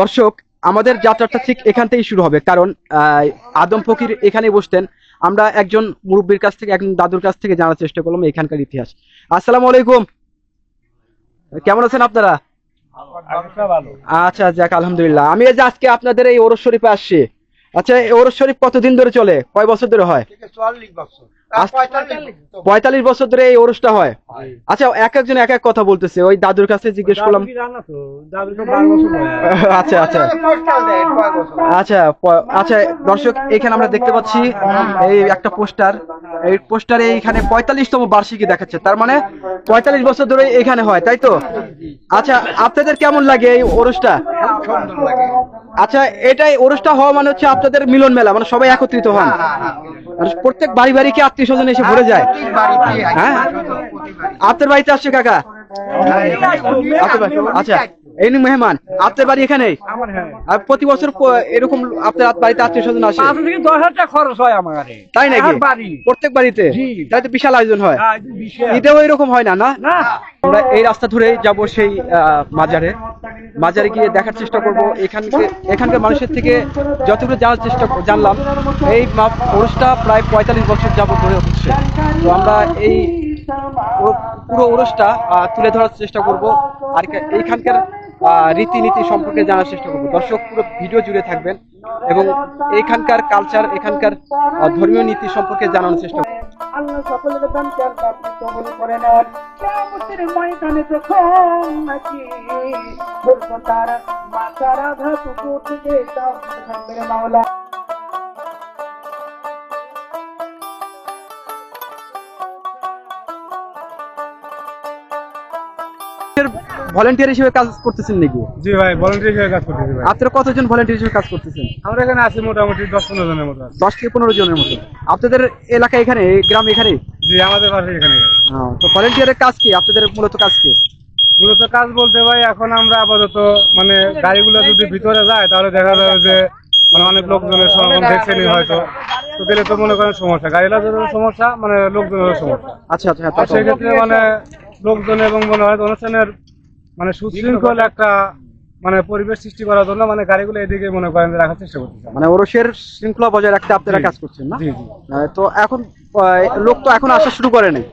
দর্শক, আমাদের যাত্রাটা ঠিক এখান থেকেই শুরু হবে, কারণ আদম ফকির এখানে বসতেন। আমরা একজন মুরব্বীর কাছ থেকে, একজন দাদুর কাছ থেকে জানার চেষ্টা করলাম এখানকার ইতিহাস। আসসালামু আলাইকুম। কেমন আছেন আপনারা? আচ্ছা যাক, আলহামদুলিল্লাহ। আমি যে আজকে আপনাদের এই ওরস শরীফে আসছি। আচ্ছা এই ওরস শরীফ কতদিন ধরে চলে? কয় বছর ধরে হয়? পঁয়তাল্লিশ বছর ধরে এই ওরসটা হয়। আচ্ছা এক একজন এক এক কথা বলতেছে ওই দাদুর কাছে জিজ্ঞেস করলাম। আচ্ছা আচ্ছা। আচ্ছা আচ্ছা দর্শক এখানে আমরা দেখতে পাচ্ছি এই একটা পোস্টার। এই পোস্টারে এইখানে পঁয়তাল্লিশতম বার্ষিকী দেখাচ্ছে। তার মানে পঁয়তাল্লিশ বছর ধরে এখানে হয় তাই তো? আচ্ছা আপনাদের কেমন লাগে এই ওরসটা? আচ্ছা এটাই ওরসটা হওয়া মানে হচ্ছে আপনাদের মিলন মেলা মানে সবাই একত্রিত হন। প্রত্যেক বাড়ি বাড়ি কি আত্মীয় স্বজন এসে ভরে যায়। হ্যাঁ? আত্মের বাড়িতে আসছে কাকা? আচ্ছা। এই মেহমান আপনার বাড়ি এখানেই আর প্রতি বছর এরকম আপনার বাড়িতে আত্মীয় স্বজন আসে? পাঁচ থেকে দশ হাজার টাকা খরচ হয় আমার তাই নাকি? প্রত্যেক বাড়িতে? তাই তো বিশাল আয়োজন হয়। হ্যাঁ, এরকম হয় না না? আমরা এই রাস্তা ধরে যাব সেই মাজারে। মাজারে গিয়ে দেখার চেষ্টা করব। এখানকে এখানকার মানুষের থেকে যতগুলো জানার চেষ্টা জানলাম এই ওরসটা প্রায় পঁয়তাল্লিশ বছর যাবত ধরে হচ্ছে। তো আমরা এই পুরো ওরসটা তুলে ধরার চেষ্টা করব। আর এইখানকার রীতিনীতি সম্পর্কে জানার চেষ্টা করব। দর্শক, পুরো ভিডিও জুড়ে থাকবেন এবং এখানকার কালচার এখানকার ধর্মীয় নীতি সম্পর্কে জানানোর চেষ্টা করব। করে মাওলা। ভলেন্টিয়ার হিসেবে কাজ করতেছেন নাকি? জি ভাই ভলেন্টিয়ার হিসেবে কাজ করতেছি ভাই। আপনারা কতজন ভলেন্টিয়ার হিসেবে কাজ করতেছেন? আমরা এখানে আছি মোটামুটি দশ পনেরো জনের মতো দশ থেকে পনেরো জনের মতো। আপনাদের এলাকা এখানে এই গ্রাম এখানে? জি আমাদের পাশে এখানে। তো ভলেন্টিয়ারের কাজ কি? আপনাদের মূলত কাজ কি? মূলত কাজ বলতে ভাই এখন আমরা আপাতত মানে গাড়িগুলো যদি ভিতরে যায় তাহলে দেখা যাবে যে মানে অনেক লোকজনের সমাগম দেখছেনি হয়তো। তো গেলে তো মনে করেন সমস্যা। গাড়ি লাগানোর সমস্যা মানে লোকজনের সমস্যা। আচ্ছা আচ্ছা হ্যাঁ, সেক্ষেত্রে মানে লোকজন এবং মনে হয় অনুষ্ঠানের মানে সুশৃঙ্খল একটা মানে পরিবেশ সৃষ্টি করার জন্য মানে গাড়িগুলো এদিকে মনে করেন রাখার চেষ্টা করতেছে। মানে ওরসের শৃঙ্খলা বজায় রাখতে আপনারা কাজ করছেন না? জি জি। তো এখন লোক তো এখন আসা শুরু করে নাই।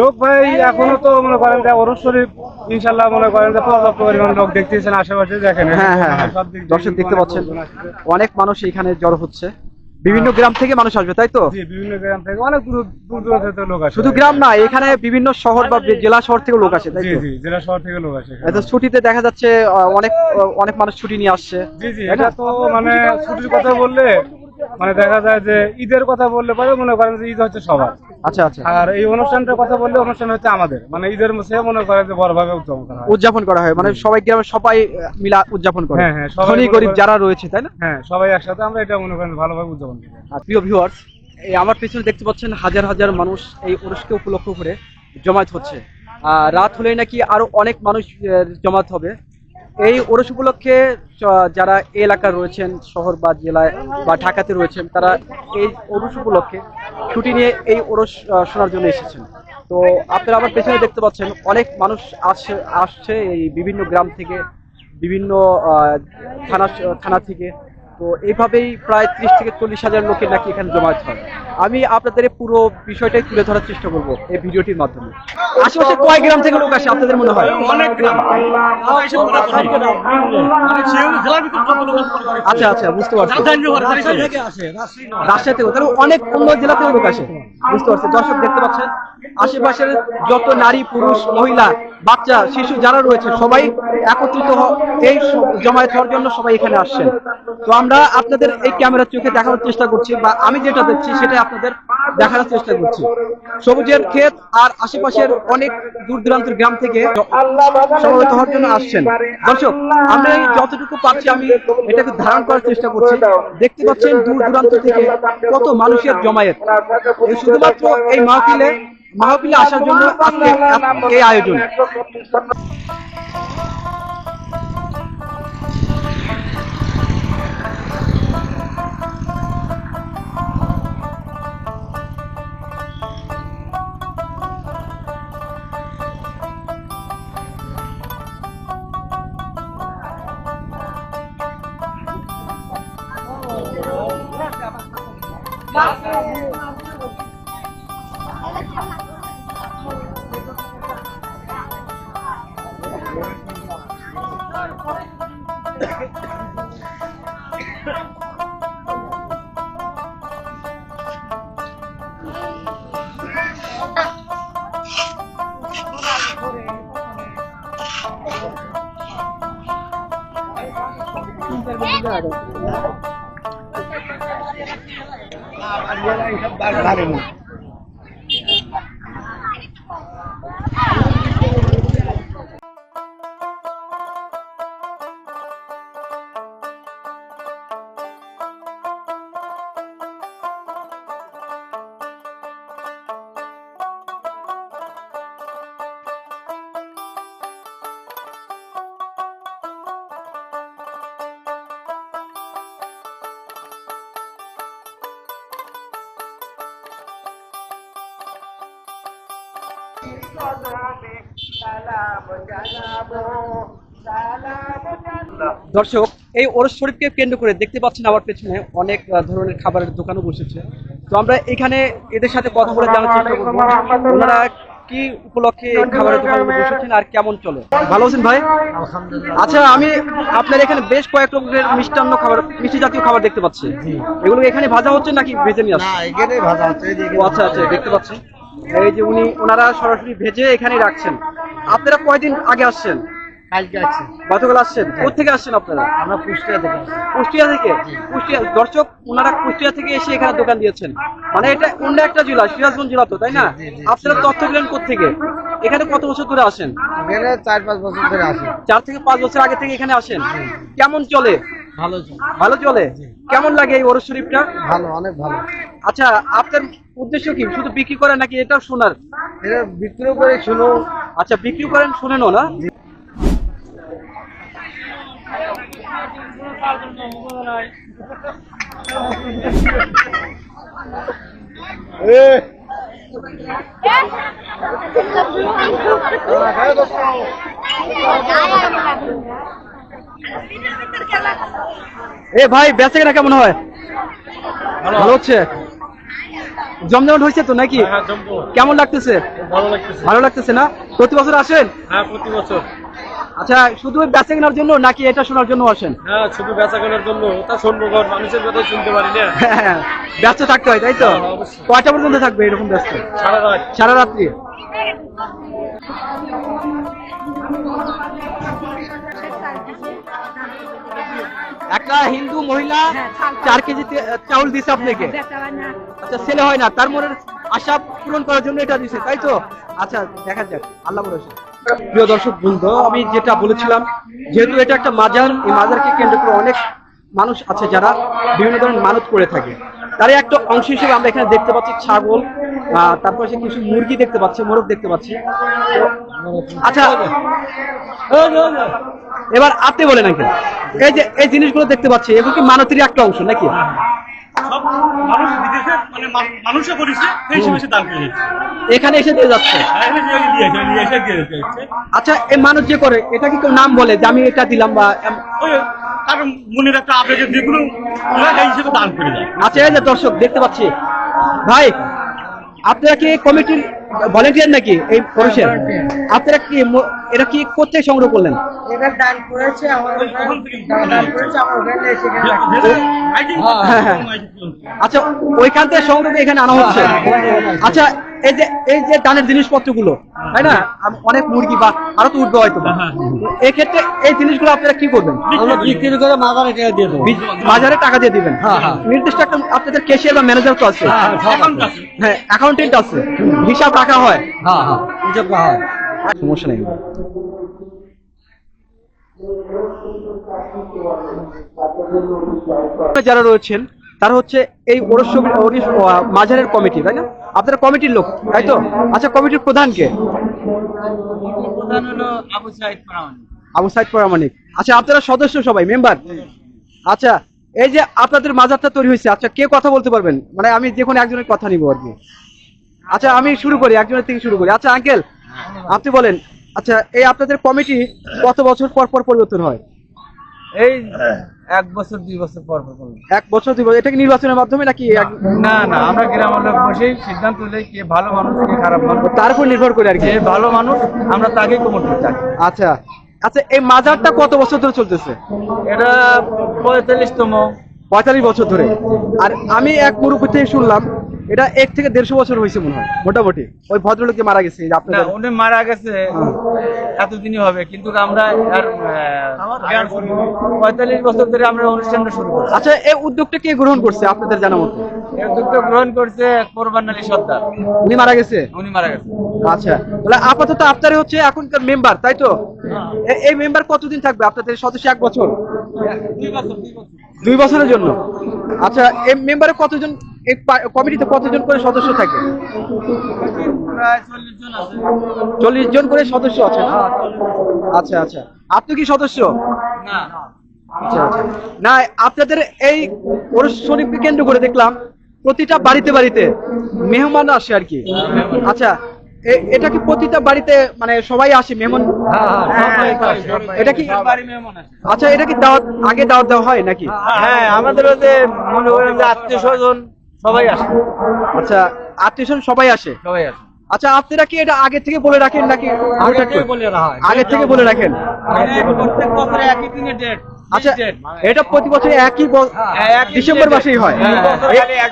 লোক ভাই এখনও তো মনে করেন যে অরুণ শরীফ ইনশাল্লাহ মনে করেন যে পর্যাপ্ত পরিমাণ লোক দেখতেছেন আশেপাশে দেখেন। হ্যাঁ হ্যাঁ হ্যাঁ। দর্শক দেখতে পাচ্ছেন অনেক মানুষ এখানে জড়ো হচ্ছে। বিভিন্ন গ্রাম থেকে মানুষ আসবে তাই তো? বিভিন্ন গ্রাম থেকে। অনেক দূর দূর দূরান্ত থেকে লোক আসে। শুধু গ্রাম না এখানে বিভিন্ন শহর বা জেলা শহর থেকে লোক আসে তাই জি তো? জি জেলা শহর থেকে লোক আসে এত ছুটিতে দেখা যাচ্ছে অনেক অনেক মানুষ ছুটি নিয়ে আসছে। জি জি এটা তো মানে ছুটির কথা বললে মানে দেখা যায় যে ঈদের কথা বললে পরে মনে করেন যে ঈদ হচ্ছে সবার। আচ্ছা আচ্ছা। আর এই অনুষ্ঠানটার কথা বললে অনুষ্ঠান হচ্ছে আমাদের। মানে ঈদের মধ্যে মনে করেন যে বড়ভাবে উদযাপন করা হয়। উদযাপন করা হয় মানে সবাই গ্রামে সবাই মিলা উদযাপন করে। হ্যাঁ, হ্যাঁ, সবাই গরিব যারা রয়েছে তাই না? হ্যাঁ সবাই একসাথে আমরা এটা মনে করেন ভালোভাবে উদযাপন করি। আর প্রিয় ভিউয়ার্স এই আমার পেছনে দেখতে পাচ্ছেন হাজার হাজার মানুষ এই অনুষ্ঠানকে উপলক্ষ করে জমায়েত হচ্ছে। আর রাত হলেই নাকি আরও অনেক মানুষ জমায়েত হবে। এই ওরস উপলক্ষে যারা এলাকা রয়েছেন, শহর বা জেলায় বা ঢাকাতে রয়েছেন, তারা এই ওরস উপলক্ষে ছুটি নিয়ে এই ওরস শোনার জন্য এসেছেন। তো আপনারা আমার পেছনে দেখতে পাচ্ছেন, অনেক মানুষ আসছে আসছে এই বিভিন্ন গ্রাম থেকে, বিভিন্ন থানা থানা থেকে। তো এইভাবেই প্রায় ত্রিশ থেকে চল্লিশ হাজার লোকের নাকি এখানে জমায়েত হয়। আমি আপনাদের পুরো বিষয়টাই তুলে ধরার চেষ্টা করব এই ভিডিওটির মাধ্যমে। আশেপাশে কয় গ্রাম থেকে লোক আসে আপনাদের মনে হয়? অনেক গ্রাম। আচ্ছা আচ্ছা বুঝতে পারছি। রাজশাহী থেকে তাহলে অনেক অন্য জেলা থেকে লোক আসে। বুঝতে পারছি। দর্শক দেখতে পাচ্ছেন আশেপাশের যত নারী পুরুষ মহিলা বাচ্চা শিশু যারা রয়েছে সবাই একত্রিত এই জমায়েত হওয়ার জন্য সবাই এখানে আসছেন। তো আমরা আপনাদের এই ক্যামেরার চোখে দেখানোর চেষ্টা করছি বা আমি যেটা দেখছি সেটাই আপনাদের দেখানোর চেষ্টা করছি। সবুজের ক্ষেত আর আশেপাশের অনেক দূর দূরান্তের গ্রাম থেকে সমবেত হওয়ার জন্য আসছেন। দর্শক, আমরা যতটুকু পাচ্ছি আমি এটাকে ধারণ করার চেষ্টা করছি। দেখতে পাচ্ছেন দূর দূরান্ত থেকে কত মানুষের জমায়েত। শুধুমাত্র এই মাহফিলে মাহফিলে আসার জন্য আজকে এই আয়োজন। tenemos. দর্শক এই ওরস শরীফকে কেন্দ্র করে দেখতে পাচ্ছেন আমার পেছনে অনেক ধরনের খাবারের দোকানও বসেছে। তো আমরা এখানে এদের সাথে কথা বলে জানার চেষ্টা করব। ওনারা কি উপলক্ষে খাবারের দোকান বসেছেন আর কেমন চলে? ভালো আছেন ভাই? আচ্ছা আমি আপনার এখানে বেশ কয়েক রকমের মিষ্টান্ন খাবার মিষ্টি জাতীয় খাবার দেখতে পাচ্ছি। এগুলো এখানে ভাজা হচ্ছে নাকি ভেজে নিয়ে আসছে এখানে ভাজা হচ্ছে আচ্ছা আচ্ছা দেখতে পাচ্ছি এই যে উনি ওনারা সরাসরি ভেজে এখানে রাখছেন। আপনারা কয়দিন আগে আসছেন? কালকে গতকাল আসছেন? কোথেকে আসছেন আপনারা? আমরা কুষ্টিয়া থেকে কুষ্টিয়া থেকে? কুষ্টিয়া দর্শক ওনারা কুষ্টিয়া থেকে এসে এখানে দোকান দিয়েছেন। মানে এটা অন্য একটা জেলা সিরাজগঞ্জ জেলা তো তাই না। আপনারা তথ্য পেলেন থেকে এখানে কত বছর ধরে আসেন? এখানে চার পাঁচ বছর ধরে আসি। চার থেকে পাঁচ বছর আগে থেকে এখানে আসেন। কেমন চলে? ভালো চলে। ভালো চলে? কেমন লাগে এই ওরস শরীফটা? ভালো অনেক ভালো। আচ্ছা আপনার উদ্দেশ্য কি? শুধু বিক্রি করা নাকি এটা শোনার? এটা বিক্রি করে শুনো। আচ্ছা বিক্রি করেন শুনেনও না এ! ভাই বেচা কেনা কেমন হয়? ভালো। হচ্ছে? জমজমাট হয়েছে তো নাকি? কেমন লাগতেছে? ভালো লাগতেছে। না? প্রতি বছর আসেন? হ্যাঁ প্রতি বছর। আচ্ছা শুধু বেচা কেনার জন্য নাকি এটা শোনার জন্য আসেন? হ্যাঁ শুধু বেচা কেনার জন্য। তা শুনব কারণ মানুষের কথা শুনতে পারি না। হ্যাঁ, ব্যস্ত থাকতে হয় তাই তো? হ্যাঁ, কয়টা পর্যন্ত থাকবে এরকম ব্যস্ত? সারা রাত। সারা রাত্রি? একটা হিন্দু মহিলা চার কেজি চাউল দিছে আপনাকে? আচ্ছা ছেলে হয় না, তার মনের আশা পূরণ করার জন্য এটা দিছে, তাই তো? আচ্ছা দেখা যাক, আল্লাহ ভরসা। প্রিয় দর্শক বন্ধু, আমি যেটা বলেছিলাম, যেহেতু এটা একটা মাজার, এই মাজারকে কেন্দ্র করে অনেক মানুষ আছে যারা বিভিন্ন ধরনের মানত করে থাকে। তারই একটা অংশ হিসেবে আমরা এখানে দেখতে পাচ্ছি ছাগল তারপর সে কিছু মুরগি দেখতে পাচ্ছি মোরগ দেখতে পাচ্ছি। আচ্ছা এবার আপনি বলেন নাকি? এই যে এই জিনিসগুলো দেখতে পাচ্ছি এগুলো কি মানতেরই একটা অংশ নাকি? মানে এখানে এসে দিয়ে যাচ্ছে? আর এখানে যে দিয়েছে নিয়ে এসে দিয়ে দিচ্ছে আচ্ছা এই মানুষ যে করে এটা কি কেউ নাম বলে যে আমি এটা দিলাম বা তার মনের একটা আবেগের যেগুলো হিসেবে দান করে দেয়। আচ্ছা এই যে দর্শক দেখতে পাচ্ছি। ভাই আপনারা কি কমিটির ভলেন্টিয়ার নাকি এই পুরুষের আপনারা কি এটা কি কোথায় সংগ্রহ করলেন? এটা দান করেছে আমার দান করেছে আমার ওখানে সেখানে হ্যাঁ, হ্যাঁ। আচ্ছা ওইখান থেকে সংগ্রহ করে এখানে আনা হচ্ছে। আচ্ছা এই যে এই যে দানের জিনিসপত্রগুলো তাই না? অনেক মুরগি বা আরও তো উঠবে হয়তো বা। এই জিনিসগুলো আপনারা কি করবেন? বিক্রি করে মাদারে টাকা দিয়ে দেবো। বাজারে টাকা দিয়ে দিবেন। নির্দিষ্ট একটা আপনাদের ক্যাশিয়ার বা ম্যানেজার তো আছে। হ্যাঁ অ্যাকাউন্টেন্ট আছে। হিসাব রাখা হয়। হ্যাঁ হ্যাঁ হিসাব হয়। সমস্যা নেই। যারা রয়েছেন তারা হচ্ছে এই মাজারের কমিটি তাই না? আপনারা কমিটির লোক, তাই তো? আচ্ছা কমিটির প্রধান কে? আবু সাইদ প্রামাণিক। আচ্ছা আপনারা সদস্য সবাই মেম্বার আচ্ছা এই যে আপনাদের মাজারটা তৈরি হয়েছে আচ্ছা কে কথা বলতে পারবেন? মানে আমি যে কোনো একজনের কথা নিব আর কি। আচ্ছা আমি শুরু করি, একজনের থেকে শুরু করি। আচ্ছা আঙ্কেল আপনি বলেন আচ্ছা এই আপনাদের কমিটি কত বছর পর পর পরিবর্তন হয়? এই এক বছর দুই বছর পর পর এক বছর দুই বছর এটা কি নির্বাচনের মাধ্যমে নাকি না না আমরা গ্রামের লোক বসেই সিদ্ধান্ত নেই কে ভালো মানুষ কে খারাপ মানুষ। তার উপর নির্ভর করে আর কি। ভালো মানুষ আমরা তাকেই কমন করতে আচ্ছা। আচ্ছা এই মাজারটা কত বছর ধরে চলতেছে? এটা পঁয়তাল্লিশতম। পঁয়তাল্লিশ বছর ধরে। আর আমি এক মুরব্বী থেকে শুনলাম এটা এক থেকে দেড়শো বছর হয়েছে মনে হয় মোটামুটি। ওই ভদ্রলোকে মারা গেছে আপনাদের? উনি মারা গেছে এতদিনই হবে কিন্তু আমরা পঁয়তাল্লিশ বছর ধরে আমরা অনুষ্ঠানটা শুরু করছি। আচ্ছা এই উদ্যোগটা কে গ্রহণ করছে আপনাদের জানা মতো? এর উদ্যোগটা গ্রহণ করছে কোরবান আলী সর্দার। উনি মারা গেছে? উনি মারা গেছে। আচ্ছা তাহলে আপাতত আপনারই হচ্ছে এখনকার মেম্বার তাই তো? এই মেম্বার কতদিন থাকবে আপনাদের সদস্য এক বছর। দুই বছরের জন্য। আচ্ছা এই মেম্বারে কতজন এই কমিটিতে কতজন করে সদস্য থাকে? চল্লিশ জন করে সদস্য আছে না? আচ্ছা আচ্ছা। আপনি কি সদস্য? না। আচ্ছা আচ্ছা। না আপনাদের এই শরীফকে কেন্দ্র করে দেখলাম প্রতিটা বাড়িতে বাড়িতে মেহমান আসে আর কি। আচ্ছা এটা কি প্রতিটা বাড়িতে মানে সবাই আসে মেহমান? এটা কি বাড়ি মেহমান আছে আচ্ছা এটা কি দাওয়াত আগে দাওয়াত দেওয়া হয় নাকি? হ্যাঁ আমাদের মনে করেন আত্মীয় স্বজন সবাই আসে। আচ্ছা আত্মীয় সবাই আসে? সবাই আসে। আচ্ছা আপনারা কি এটা আগে থেকে বলে রাখেন নাকি আগে থেকে বলে রাখা আগে থেকে বলে রাখেন? প্রত্যেক বছরে একই দিনে ডেট আচ্ছা এটা প্রতি বছর একই হ্যাঁ, ডিসেম্বর মাসেই হয়। হ্যাঁ।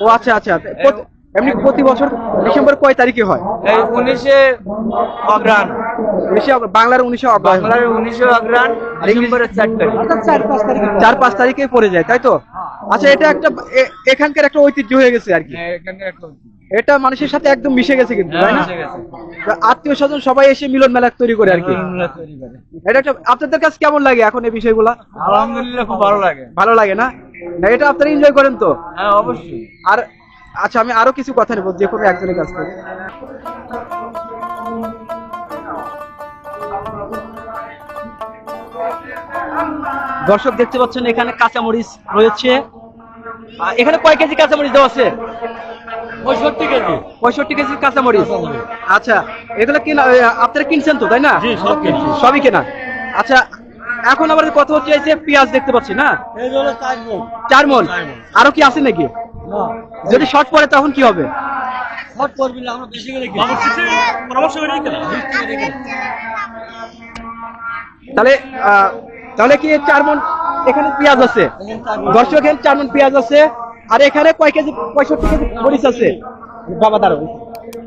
ও আচ্ছা আচ্ছা। প্রতি- এমনি প্রতি বছর ডিসেম্বর কয় তারিখে হয়? এই উনিশে অগ্রাণ উনিশে বাংলার উনিশে অগ্রহায়ণ। বাংলার উনিশে অগ্রাণ ডিসেম্বরের চার তারিখ। চার পাঁচ তারিখ চার পাঁচ তারিখে পড়ে যায় তাই তো? আচ্ছা এটা একটা এখানকার একটা ঐতিহ্য হয়ে গেছে আর কি। হ্যাঁ, এটা মানুষের সাথে একদম মিশে গেছে কিন্তু তাই না? আত্মীয় স্বজন সবাই এসে মিলন মেলা তৈরি করে আর কি। এটা একটা আপনাদের কাছে কেমন লাগে এখন এই বিষয়গুলা? আলহামদুলিল্লাহ খুব ভালো লাগে। ভালো লাগে না? না এটা আপনারা এনজয় করেন তো? হ্যাঁ অবশ্যই। আর আচ্ছা আমি আরও কিছু কথা নেব যে কোনো একজনের কাছ থেকে। দর্শক দেখতে পাচ্ছেন এখানে কাঁচামরিচ রয়েছে। এখানে কয় কেজি কাঁচামরিচ দেওয়া আছে? পঁয়ষট্টি কেজি। পঁয়ষট্টি কেজি কাঁচামরিচ। আচ্ছা এগুলো কিনা আপনারা কিনছেন তো তাই না। সবই কেনা। আচ্ছা এখন আমাদের কথা হচ্ছে পেঁয়াজ দেখতে পাচ্ছি না? চার মন। আরও কি আছে নাকি? যদি শর্ট পড়ে তখন কি হবে? সব করবি না, আমরা বেশি কিছু পরামর্শ তাহলে তাহলে কি চার মন এখানে পেঁয়াজ আছে? দর্শক এখানে চার মন পেঁয়াজ আছে। আর এখানে কয় কেজি পঁয়ষট্টি কেজি মরিচ আছে? বাবা দাঁড়ো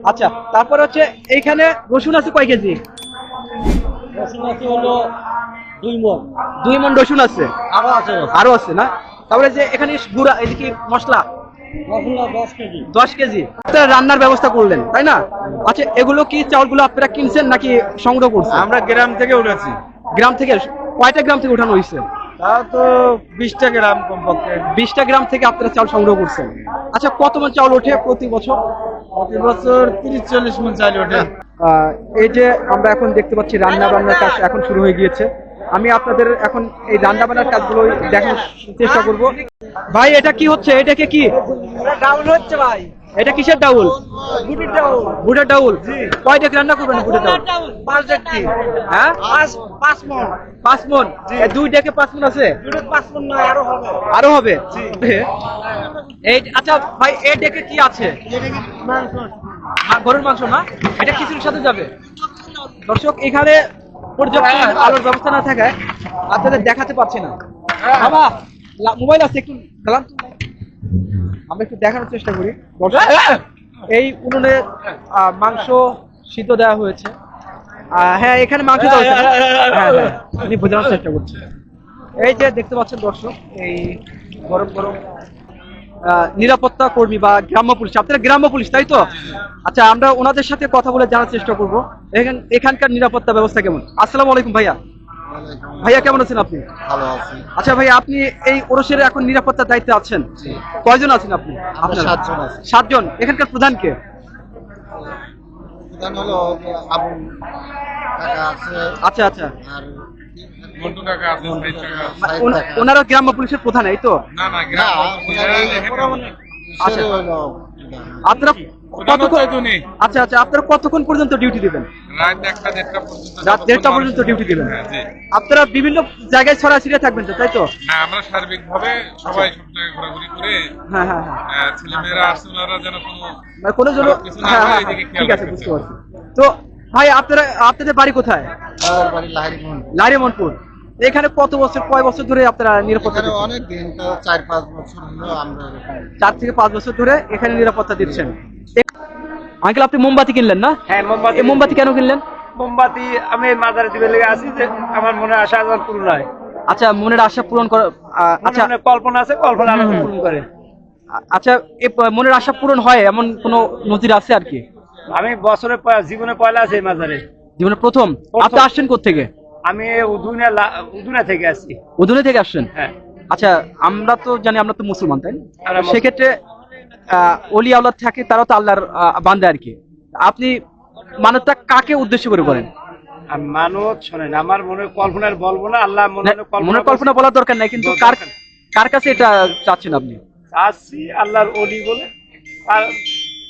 আচ্ছা তারপর হচ্ছে এইখানে রসুন আছে কয় কেজি? রসুন আছে হলো দুই মণ। দুই মন রসুন আছে? আরও আছে আরও আছে না? তারপরে যে এখানে গুড়া এই যে কি মশলা? দশ কেজি। রান্নার ব্যবস্থা করলেন তাই না? আচ্ছা এগুলো কি চাউলগুলো আপনারা কিনছেন নাকি সংগ্রহ করছেন? আমরা গ্রাম থেকে উঠেছি গ্রাম থেকে? কয়টা গ্রাম থেকে উঠানো হয়েছে? তাও তো বিশটা গ্রাম কমপক্ষে। বিশটা গ্রাম থেকে আপনারা চাউল সংগ্রহ করছেন। আচ্ছা কত মন চাউল ওঠে প্রতি বছর? প্রতি বছর তিরিশ চল্লিশ মন চাল ওঠে। আহ, এই যে আমরা এখন দেখতে পাচ্ছি রান্না বান্নার কাজ এখন শুরু হয়ে গিয়েছে। আমি আপনাদের এখন এই রান্না বান্নার কাজগুলো দেখার চেষ্টা করব। ভাই এটা কি হচ্ছে? এটাকে কি? ডাউন হচ্ছে ভাই। এটা কিসের ডাউল? গুটির ডাউন বুটের ডাউল? কয়টা কি রান্না করবেন বুটের ডাউল? পাঁচ ডেকটি হ্যাঁ? পাঁচ পাঁচ মন। পাঁচ মন? দুই ডেকে পাঁচ মন আছে? পাঁচ মন নয় আরও হবে। আরও হবে? এই আচ্ছা ভাই এই ডেকে কি আছে? গরুর মাংস না? এটা কিছুর সাথে যাবে। দর্শক এখানে পর্যাপ্ত আলোর ব্যবস্থা না থাকায় আপনাদের দেখাতে পারছি না। বাবা মোবাইল আছে একটু তো। আমরা একটু দেখানোর চেষ্টা করি। দর্শক, এই উনুনে মাংস সিদ্ধ দেওয়া হয়েছে। হ্যাঁ এখানে মাংস দেওয়া হ্যাঁ হ্যাঁ উনি বোঝানোর চেষ্টা করছেন। এই যে দেখতে পাচ্ছেন দর্শক এই গরম গরম নিরাপত্তা কর্মী বা গ্রাম্য পুলিশ আপনারা গ্রাম্য পুলিশ তাই তো? আচ্ছা আমরা ওনাদের সাথে কথা বলে জানার চেষ্টা করব। এখানকার নিরাপত্তা ব্যবস্থা কেমন? আসসালামু আলাইকুম ভাইয়া। ভাইয়া কেমন আছেন আপনি? ভালো আছি। আচ্ছা ভাইয়া আপনি এই ওরসের এখন নিরাপত্তার দায়িত্বে আছেন। কয়জন আছেন আপনি? আপনারা? সাতজন সাতজন। এখানকার প্রধান কে? প্রধান হলো আবু আচ্ছা আচ্ছা। আর মন্টু কাকা আছে। ওনারা গ্রাম্য পুলিশের প্রধান এই তো? না না না, গ্রাম আচ্ছা। আপনারা কতক্ষণ আচ্ছা আচ্ছা আপনারা কতক্ষণ পর্যন্ত ডিউটি দিবেন? রাত দেড়টা পর্যন্ত ডিউটি দিবেন? হ্যাঁ, আপনারা বিভিন্ন জায়গায় ছড়াছিড়ে থাকবেন তো তাই তো? আমরা সার্বিক ভাবে সবাই সব জায়গায় ঘোরাঘুরি করে হ্যাঁ হ্যাঁ হ্যাঁ। ছেলে আসছে ওনারা যেন কোনো মানে কোনো জন হ্যাঁ হ্যাঁ হ্যাঁ, ঠিক আছে বুঝতে পারছি। তো ভাই আপনারা আপনাদের বাড়ি কোথায়? লাহিরি মোহন লারিমনপুর এখানে কত বছর কয় বছর ধরে আপনারা নিরাপত্তা অনেক দিন চার পাঁচ বছর হলো আমরা চার থেকে পাঁচ বছর ধরে এখানে নিরাপত্তা দিচ্ছেন। আঙ্কেল আপনি মোমবাতি কিনলেন না? হ্যাঁ মোমবাতি। মোমবাতি কেন কিনলেন? মোমবাতি আমি মাজারে দিবে লেগে আছি যে আমার মনে আশা যেন পূরণ হয়। আচ্ছা মনের আশা পূরণ করে আচ্ছা। কল্পনা আছে কল্পনা পূরণ করে। আচ্ছা মনের আশা পূরণ হয় এমন কোনো নজির আছে আর কি? আমি বছরে জীবনে পয়লা আছে মাজারে। জীবনে প্রথম। আপনি আসছেন থেকে আমি উদুনা উদুনা থেকে আসছি। উদুনে থেকে আসছেন? হ্যাঁ। আচ্ছা আমরা তো জানি আমরা তো মুসলমান তাই। সেক্ষেত্রে অলি আল্লাহ থাকে তারাও তো আল্লাহর বান্দা আর কি। আপনি মানবটা কাকে উদ্দেশ্য করে করেন মানত শোনেন আমার মনে কল্পনার বলব না আল্লাহ মনে কল্পনা বলার দরকার নাই কিন্তু কার কার কাছে এটা চাচ্ছেন আপনি? আসছি আল্লাহর অলি বলে আর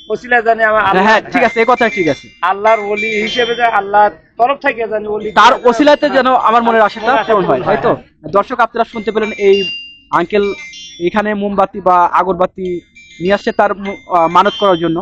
ওসিলা জানি আমার হ্যাঁ ঠিক আছে এই কথা ঠিক আছে। আল্লাহর অলি হিসেবে যে আল্লাহ তরফ থেকে জানি অলি তার ওসিলাতে যেন আমার মনের আশাটা পূরণ হয় তাই তো দর্শক আপনারা শুনতে পেলেন এই আঙ্কেল এখানে মোমবাতি বা আগরবাতি নিয়ে আসছে তার মানত করার জন্য।